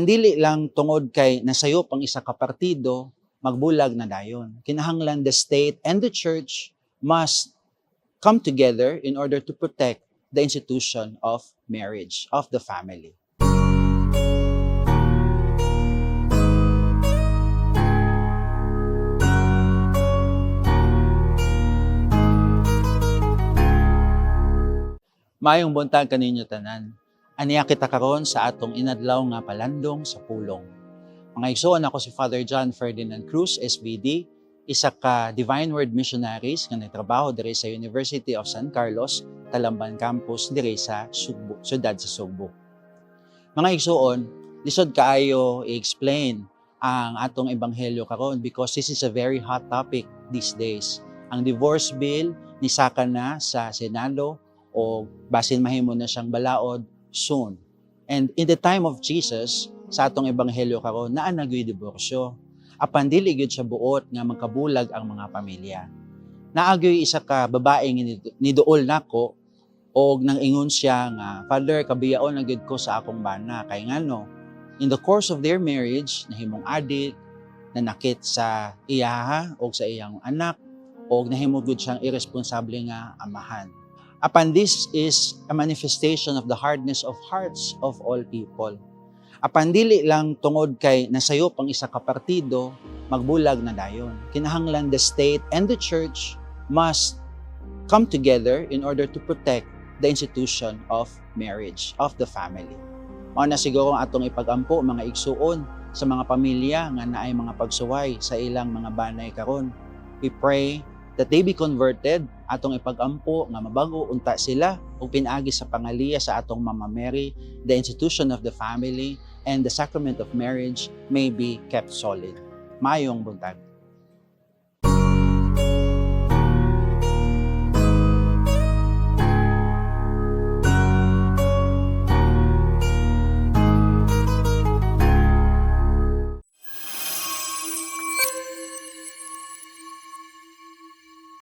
Dili lang tungod kay nasayop ang isa ka partido, magbulag na dayon. Kinahanglan the state and the church must come together in order to protect the institution of marriage, of the family. Mayong buntag kaninyo tanan. Aniya kita karon sa atong inadlaw nga palandong sa pulong. Mga igsoon ako si Father John Ferdinand Cruz, SVD, isa ka Divine Word Missionaries nga nagtrabaho diri sa University of San Carlos, Talamban Campus diri sa Sugbo, siyudad sa Sugbo. Mga igsoon, lisod kaayo i-explain ang atong ebanghelyo karon because this is a very hot topic these days. Ang divorce bill nisaka na sa Senado o basin mahimo na siyang balaod soon. And in the time of Jesus, sa atong ebanghelyo karon naa nagyoy diborsyo. Apan dili gyud siya buot nga magkabulag ang mga pamilya. Naagyoy isa ka babae nidu- niduol nako og nang ingon siya nga Father kabiyaon na gyud ko sa akong bana kay ngano in the course of their marriage nahimong adik nanakit sa iyaha o sa iyang anak o nahimo gyud siyang irresponsable nga amahan. Apan this is a manifestation of the hardness of hearts of all people. Apan dili lang tungod kay nasayop ang isa ka partido, magbulag na dayon. Kinahanglan the state and the church must come together in order to protect the institution of marriage, of the family. Mao na siguro atong ipagampo mga igsuon sa mga pamilya nga naay mga pagsuway sa ilang mga banay karon. We pray that they be converted atong ipagampo nga mabago unta sila ug pinaagi sa pangaliya sa atong Mama Mary the institution of the family and the sacrament of marriage may be kept solid. Mayong buntag